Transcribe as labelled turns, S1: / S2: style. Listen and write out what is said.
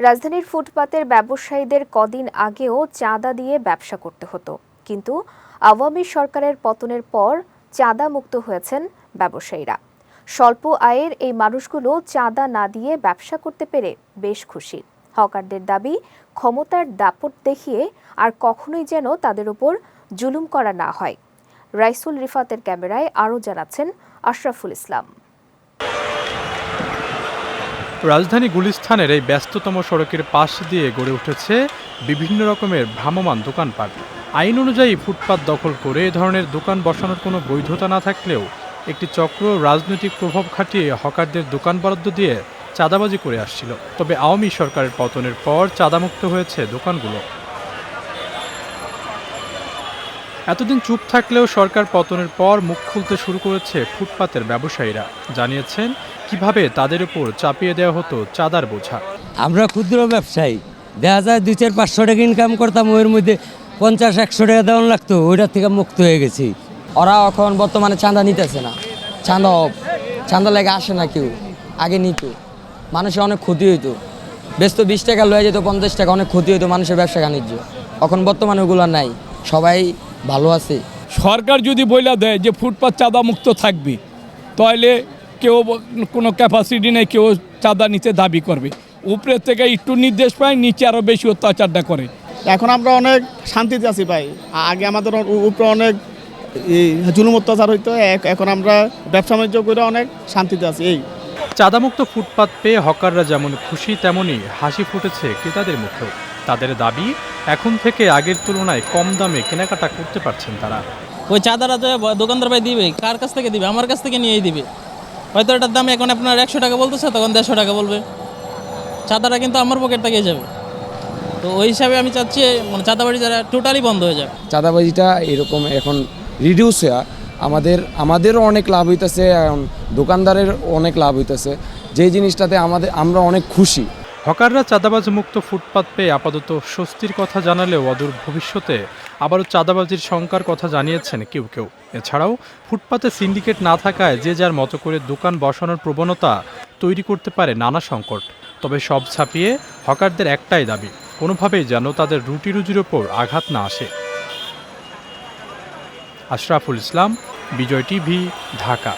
S1: রাজধানীর ফুটপাতের ব্যবসায়ীদের কদিন আগেও চাঁদা দিয়ে ব্যবসা করতে হতো। কিন্তু আওয়ামী সরকারের পতনের পর চাঁদা মুক্ত হয়েছেন ব্যবসায়ীরা। স্বল্প আয়ের এই মানুষগুলো চাঁদা না দিয়ে ব্যবসা করতে পেরে বেশ খুশি। হকারদের দাবি, ক্ষমতার দাপট দেখিয়ে আর কখনোই যেন তাদের উপর জুলুম করা না হয়। রাইসুল রিফাতের ক্যামেরায় আরও জানাচ্ছেন আশরাফুল ইসলাম।
S2: রাজধানী গুলিস্থানের এই ব্যস্ততম সড়কের পাশ দিয়ে গড়ে উঠেছে বিভিন্ন রকমের ভ্রাম্যমান দোকানপাট। আইন অনুযায়ী ফুটপাত দখল করে এ ধরনের দোকান বসানোর কোনো বৈধতা না থাকলেও একটি চক্র রাজনৈতিক প্রভাব খাটিয়ে হকারদের দোকান বরাদ্দ দিয়ে চাঁদাবাজি করে আসছিল। তবে আওয়ামী সরকারের পতনের পর চাঁদামুক্ত হয়েছে দোকানগুলো। এতদিন চুপ থাকলেও সরকার পতনের পর মুখ খুলতে শুরু করেছে ফুটপাতের ব্যবসায়ীরা। জানিয়েছেন, কীভাবে তাদের উপর চাপিয়ে দেওয়া হতো চাঁদার বোঝা।
S3: আমরা ক্ষুদ্র ব্যবসায়ী। দেখা যায় দুই চার পাঁচশো টাকা ইনকাম করতাম, ওর মধ্যে পঞ্চাশ, একশো টাকা দেওয়ান লাগতো, ওইটার থেকে মুক্ত হয়ে গেছি।
S4: ওরা এখন বর্তমানে চাঁদা নিতেছে না। চাঁদা অফ। চাঁদা লেগে আসে না কেউ। আগে নিত। মানুষের অনেক ক্ষতি হইতো। বেশ তো বিশ টাকা লয়ে যেত, পঞ্চাশ টাকা, অনেক ক্ষতি হইতো মানুষের ব্যবসা বাণিজ্য। এখন বর্তমানে ওগুলো নাই। সবাই ভালো আছে।
S5: সরকার যদি বইলা দেয় যে ফুটপাত চাঁদা মুক্ত থাকবে তাহলে কেউ কোনো ক্যাপাসিটি নেই কেউ চাঁদা নিতে দাবি করবে। উপরে থেকে একটু নির্দেশ পায় নিচে আরও বেশি অত্যাচারটা করে।
S6: এখন আমরা অনেক শান্তিতে আছি ভাই। আগে আমাদের উপরে অনেক জুলুম অত্যাচার হইতো এক- এখন আমরা ব্যবসা বাণিজ্য করে অনেক শান্তিতে আছি এই।
S2: চাঁদামুক্ত ফুটপাত পেয়ে হকাররা যেমন খুশি তেমনই হাসি ফুটেছে ক্রেতাদের মুখেও। তাদের দাবি এখন থেকে আগের তুলনায় কম দামে কেনাকাটা করতে পারছেন তারা।
S7: ওই চাঁদাটা তো দোকানদার ভাই দিবে কার কাছ থেকে দিবে? আমার কাছ থেকে নিয়েই দিবে। হয়তো এটার দাম এখন আপনার একশো টাকা বলতেছে তখন দেড়শো টাকা বলবে। চাঁদাটা কিন্তু আমার পকেট থেকেই যাবে। তো ওই হিসাবে আমি চাচ্ছি মানে চাঁদাবাড়ি যারা টোটালি বন্ধ হয়ে যাবে।
S8: চাঁদাবাজিটা এরকম এখন রিডিউস হয়ে আমাদের আমাদেরও অনেক লাভ হইতেছে এখন দোকানদারের অনেক লাভ হইতেছে। যেই জিনিসটাতে আমাদের আমরা অনেক খুশি।
S2: হকাররা চাঁদাবাজ মুক্ত ফুটপাত পেয়ে আপাতত স্বস্তির কথা জানালেও অদূর ভবিষ্যতে আবারও চাঁদাবাজির শঙ্কার কথা জানিয়েছেন কেউ কেউ। এছাড়াও, ফুটপাতে সিন্ডিকেট না থাকায় যে যার মতো করে দোকান বসানোর প্রবণতা তৈরি করতে পারে নানা সংকট। তবে সব ছাপিয়ে হকারদের একটাই দাবি, কোনোভাবেই যেন তাদের রুটি রুজির ওপর আঘাত না আসে। আশরাফুল ইসলাম, বিজয় টিভি, ঢাকা।